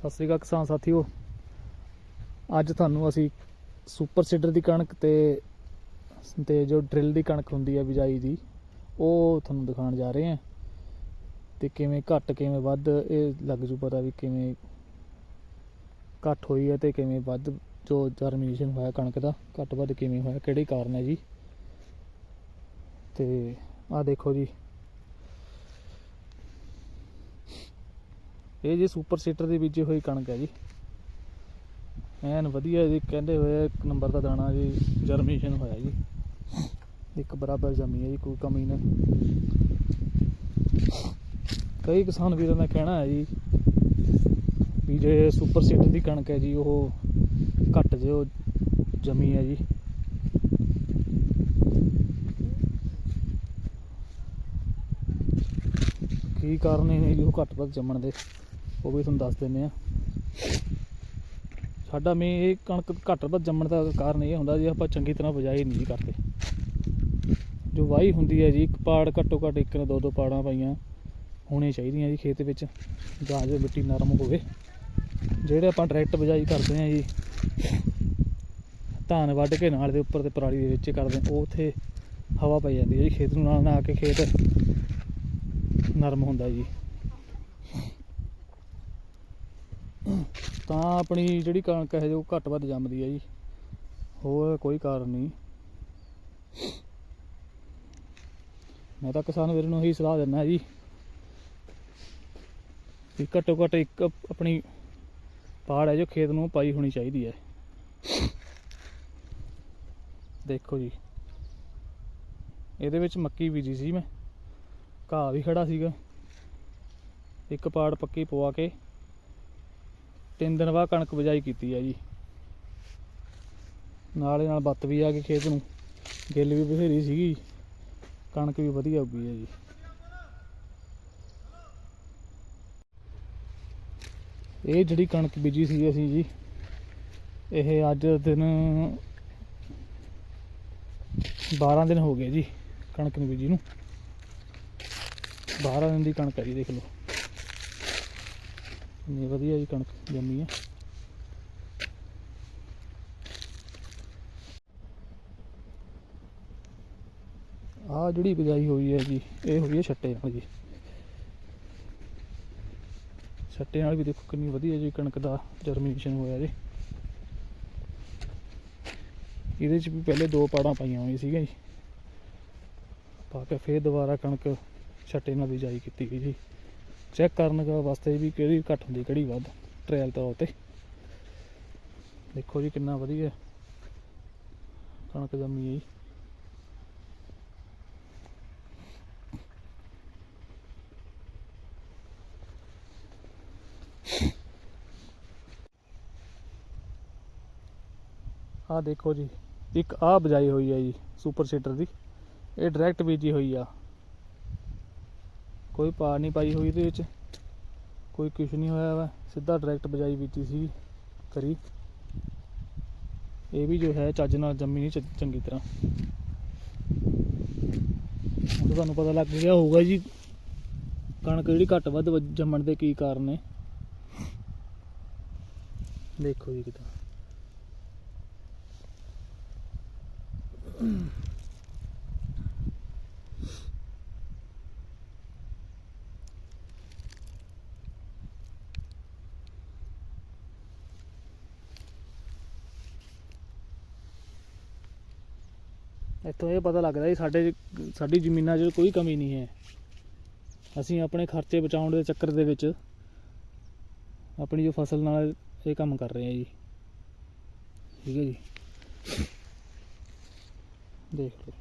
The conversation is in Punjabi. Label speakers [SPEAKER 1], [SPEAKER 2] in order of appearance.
[SPEAKER 1] ਸਤਿ ਸ੍ਰੀ ਅਕਾਲ ਕਿਸਾਨ ਸਾਥੀਓ। ਅੱਜ ਤੁਹਾਨੂੰ ਅਸੀਂ ਸੁਪਰ ਸੀਡਰ ਦੀ ਕਣਕ ਤੇ ਤੇ ਜੋ ਡਰਿਲ ਦੀ ਕਣਕ ਹੁੰਦੀ ਹੈ ਬਿਜਾਈ ਦੀ, ਉਹ ਤੁਹਾਨੂੰ ਦਿਖਾਉਣ ਜਾ ਰਹੇ ਹਾਂ। ਤੇ ਕਿਵੇਂ ਘੱਟ, ਕਿਵੇਂ ਵੱਧ, ਇਹ ਲੱਗ ਜੂ ਪਤਾ ਵੀ ਕਿਵੇਂ ਘੱਟ ਹੋਈ ਹੈ ਤੇ ਕਿਵੇਂ ਵੱਧ ਜੋ ਜਰਮੀਨੇਸ਼ਨ ਹੋਇਆ ਕਣਕ ਦਾ, ਘੱਟ ਵੱਧ ਕਿਵੇਂ ਹੋਇਆ, ਕਿਹੜੇ ਕਾਰਨ ਹੈ ਜੀ। ਤੇ ਆਹ ਦੇਖੋ ਜੀ ਇਹ ਜੀ ਸੁਪਰ ਸੀਟਰ ਦੀ ਬੀਜੀ ਹੋਈ ਕਣਕ ਹੈ ਜੀ। ਐਨ ਵਧੀਆ ਜੀ, ਕਹਿੰਦੇ ਹੋਏ ਇੱਕ ਨੰਬਰ ਦਾ ਦਾਣਾ ਜੀ ਜਰਮੀਸ਼ਨ ਹੋਇਆ ਜੀ। ਇੱਕ ਬਰਾਬਰ ਜਮੀ ਹੈ ਜੀ, ਕੋਈ ਕਮੀ ਨਹੀਂ। ਕਈ ਕਿਸਾਨ ਵੀਰਾਂ ਦਾ ਕਹਿਣਾ ਹੈ ਜੀ ਵੀ ਜੇ ਸੁਪਰ ਸੀਟਰ ਦੀ ਕਣਕ ਹੈ ਜੀ, ਉਹ ਘੱਟ ਜਿਓ ਜਮੀ ਹੈ ਜੀ। ਕੀ ਕਾਰਨ ਨੇ ਜੀ, ਉਹ ਘੱਟ ਵੱਧ ਜੰਮਣ ਦੇ? ਉਹ ਵੀ ਤੁਹਾਨੂੰ ਦੱਸ ਦਿੰਦੇ ਆ। ਸਾਡਾ ਮੇ ਇਹ ਕਣਕ ਘੱਟ ਵੱਧ ਜੰਮਣ ਦਾ ਕਾਰਨ ਇਹ ਹੁੰਦਾ ਜੀ, ਆਪਾਂ ਚੰਗੀ ਤਰ੍ਹਾਂ ਬਜਾਈ ਨਹੀਂ ਕਰਦੇ। ਜੋ ਵਾਹੀ ਹੁੰਦੀ ਹੈ ਜੀ, ਇੱਕ ਪਾੜ ਘੱਟੋ ਘੱਟ ਇੱਕ ਨੇ ਦੋ ਦੋ ਪਾੜਾਂ ਪਾਈਆਂ ਹੋਣੀਆਂ ਚਾਹੀਦੀਆਂ ਜੀ ਖੇਤ ਵਿੱਚ, ਜਾਂ ਜੋ ਮਿੱਟੀ ਨਰਮ ਹੋਵੇ। ਜਿਹੜੇ ਆਪਾਂ ਡਾਇਰੈਕਟ ਬਜਾਈ ਕਰਦੇ ਆ ਜੀ, ਧਾਨ ਵੱਢ ਕੇ ਨਾਲ ਦੇ ਉੱਪਰ ਤੇ ਪਰਾਲੀ ਦੇ ਵਿੱਚ ਕਰਦੇ ਉਹ ਉੱਥੇ ਹਵਾ ਪਈ ਜਾਂਦੀ ਹੈ ਜੀ, ਖੇਤ ਨੂੰ ਨਾਲ ਨਾ ਆ ਕੇ ਖੇਤ ਨਰਮ ਹੁੰਦਾ ਜੀ। ਤਾਂ ਆਪਣੀ ਜਿਹੜੀ ਕਣਕ ਹੈ ਜੋ ਘੱਟ ਵੱਧ ਜੰਮਦੀ ਹੈ ਜੀ। ਹੋਰ ਕੋਈ ਕਾਰਨ ਨਹੀਂ। ਮੈਂ ਤਾਂ ਕਿਸਾਨ ਵੀਰ ਨੂੰ ਇਹੀ ਸਲਾਹ ਦਿੰਦਾ ਜੀ ਵੀ ਘੱਟੋ ਘੱਟ ਇੱਕ ਆਪਣੀ ਪਾੜ ਹੈ ਜੋ ਖੇਤ ਨੂੰ ਪਾਈ ਹੋਣੀ ਚਾਹੀਦੀ ਹੈ। ਦੇਖੋ ਜੀ, ਇਹਦੇ ਵਿੱਚ ਮੱਕੀ ਬੀਜੀ ਸੀ ਮੈਂ। ਘਾਹ ਵੀ ਖੜਾ ਸੀਗਾ। ਇੱਕ ਪਾੜ ਪੱਕੀ ਪਵਾ ਕੇ ਤਿੰਨ ਦਿਨ ਬਾਅਦ ਕਣਕ ਬਜਾਈ ਕੀਤੀ ਹੈ ਜੀ। ਨਾਲੇ ਨਾਲ ਬੱਤ ਵੀ ਆ ਗਈ ਖੇਤ ਨੂੰ। ਗਿੱਲ ਵੀ ਬਥੇਰੀ ਸੀਗੀ। ਕਣਕ ਵੀ ਵਧੀਆ ਉੱਗੀ ਹੈ ਜੀ। ਇਹ ਜਿਹੜੀ ਕਣਕ ਬੀਜੀ ਸੀ ਅਸੀਂ ਜੀ, ਇਹ ਅੱਜ ਦਿਨ 12 ਦਿਨ ਹੋ ਗਏ ਜੀ ਕਣਕ ਨੂੰ ਬੀਜੀ ਨੂੰ। 12 ਦਿਨ ਦੀ ਕਣਕ ਹੈ ਜੀ, ਦੇਖ ਲਓ। ਇੰਨੀ ਵਧੀਆ ਜੀ ਕਣਕ ਜੰਮੀ ਹੈ ਆਹ ਜਿਹੜੀ ਬਿਜਾਈ ਹੋਈ ਹੈ ਜੀ, ਇਹ ਹੋਈ ਹੈ ਛੱਟੇ ਨਾਲ ਜੀ। ਛੱਟੇ ਨਾਲ ਵੀ ਦੇਖੋ ਕਿੰਨੀ ਵਧੀਆ ਜੀ ਕਣਕ ਦਾ ਜਰਮੀਨੇਸ਼ਨ ਹੋਇਆ ਜੀ। ਇਹਦੇ ਚ ਵੀ ਪਹਿਲੇ ਦੋ ਪਾੜਾਂ ਪਾਈਆਂ ਹੋਈਆਂ ਸੀਗੀਆਂ ਜੀ। ਪਾ ਕੇ ਫੇਰ ਦੁਬਾਰਾ ਕਣਕ ਛੱਟੇ ਨਾਲ ਬਿਜਾਈ ਕੀਤੀ ਗਈ ਜੀ। ਚੈੱਕ ਕਰਨ ਵਾਸਤੇ ਵੀ ਕਿਹੜੀ ਘੱਟ ਹੁੰਦੀ, ਕਿਹੜੀ ਵੱਧ ਟ੍ਰਾਇਲ ਤੌਰ ਤੇ। ਦੇਖੋ ਜੀ ਕਿੰਨਾ ਵਧੀਆ ਕਣਕ ਜੰਮੀ ਹੈ ਜੀ। ਆਹ ਦੇਖੋ ਜੀ, ਇੱਕ ਆਹ ਬਜਾਈ ਹੋਈ ਹੈ ਜੀ, ਸੁਪਰ ਸੀਟਰ ਦੀ। ਇਹ ਡਾਇਰੈਕਟ ਬੀਜੀ ਹੋਈ ਆ। ਕੋਈ ਪਾਰ ਨਹੀਂ ਪਾਈ ਹੋਈ ਇਹਦੇ ਵਿੱਚ। ਕੋਈ ਕੁਛ ਨਹੀਂ ਹੋਇਆ ਵਾ। ਸਿੱਧਾ ਡਾਇਰੈਕਟ ਬਜਾਈ ਬੀਤੀ ਸੀ ਕਰੀ ਇਹ ਵੀ ਜੋ ਹੈ ਚੱਜ ਨਾਲ ਜੰਮੀ ਨਹੀਂ ਚੰਗੀ ਤਰ੍ਹਾਂ। ਹੁਣ ਤੁਹਾਨੂੰ ਪਤਾ ਲੱਗ ਗਿਆ ਹੋਊਗਾ ਜੀ ਕਣਕ ਜਿਹੜੀ ਘੱਟ ਵੱਧ ਵ- ਜੰਮਣ ਦੇ ਕੀ ਕਾਰਨ ਨੇ। ਦੇਖੋ ਜੀ ਕਿਦਾਂ। ਇੱਥੋਂ ਇਹ ਪਤਾ ਲੱਗਦਾ ਜੀ ਸਾਡੇ ਸਾਡੀ ਜ਼ਮੀਨਾਂ 'ਚ ਕੋਈ ਕਮੀ ਨਹੀਂ ਹੈ। ਅਸੀਂ ਆਪਣੇ ਖਰਚੇ ਬਚਾਉਣ ਦੇ ਚੱਕਰ ਦੇ ਵਿੱਚ ਆਪਣੀ ਜੋ ਫਸਲ ਨਾਲ ਇਹ ਕੰਮ ਕਰ ਰਹੇ ਹਾਂ ਜੀ। ਠੀਕ ਹੈ ਜੀ। ਦੇਖ ਲਓ।